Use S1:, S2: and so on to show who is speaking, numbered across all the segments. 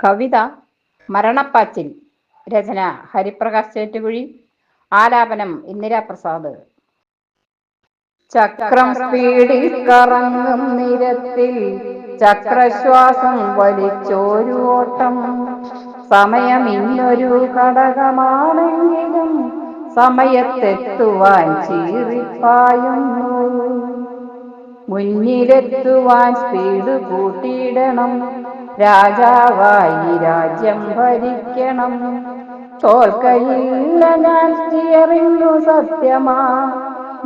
S1: കവിത മരണപ്പാച്ചിൽ രചന ഹരിപ്രകാശ് ചേറ്റുകുഴി ആലാപനം ഇന്ദിരാപ്രസാദ് ചക്രം സ്പീഡിൽ കറങ്ങും നിരത്തിൽ ചക്രശ്വാസം വലിച്ചോരു ഓട്ടം. സമയം ഇന്നൊരു ഘടകമാണെങ്കിലും സമയത്തെത്തുവാൻ ചീറിപ്പായുന്നു മുന്നിലെത്തുവാൻ സ്പീഡ് കൂട്ടിയിടണം. രാജാവായി രാജ്യം ഭരിക്കണം. തോൽക്കയില്ല ഞാൻ സ്റ്റിയറിംഗു സത്യമാ.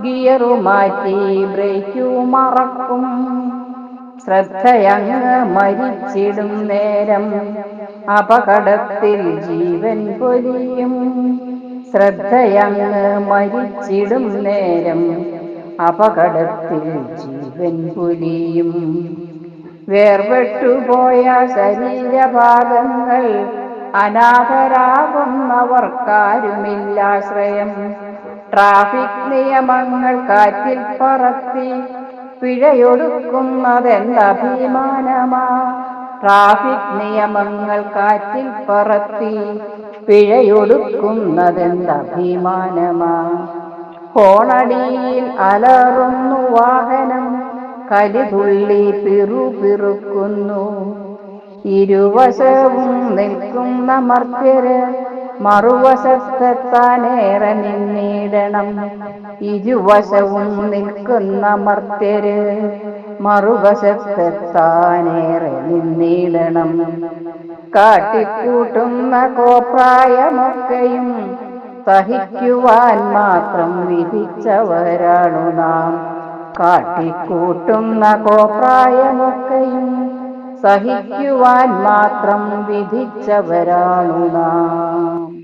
S1: ഗിയറു മാറ്റി ബ്രേക്കു മറക്കും. ശ്രദ്ധയങ്ങ് മരിച്ചിടും നേരം. അപകടത്തിൽ ജീവൻ പൊലിയും ശ്രദ്ധയങ്ങ് മരിച്ചിടും നേരം. അപകടത്തിൽ ജീവൻ പൊലിയും വേർപെട്ടുപോയ ശരീരഭാഗങ്ങൾ അനാഥരാകുന്നവർക്കാരുമില്ലാശ്രയം ട്രാഫിക് നിയമങ്ങൾ കാറ്റിൽ പറത്തി പിഴയൊടുക്കുന്നതെന്തഭിമാനമാ ട്രാഫിക് നിയമങ്ങൾ കാറ്റിൽ പറത്തി പിഴയൊടുക്കുന്നതെന്തഭിമാനമാ ഹോണടിയിൽ അലറുന്നു വാഹനം കലിതുള്ളി പിറുപിറുക്കുന്നു. ഇരുവശവും നിൽക്കുന്ന മർത്യര് മറുവശത്തെത്താനേറെ നിന്നിടണം. ഇരുവശവും നിൽക്കുന്ന മർത്യര് മറുവശത്തെത്താനേറെ നിന്നിടണം. കാട്ടിക്കൂട്ടുന്ന കോപ്രായമൊക്കെയും സഹിക്കുവാൻ മാത്രം വിധിച്ചവരാണു നാം. കാട്ടിക്കൂട്ടുന്ന കോപ്രായമൊക്കെയും സഹിക്കുവാൻ മാത്രം വിധിച്ചവരാണു നാം.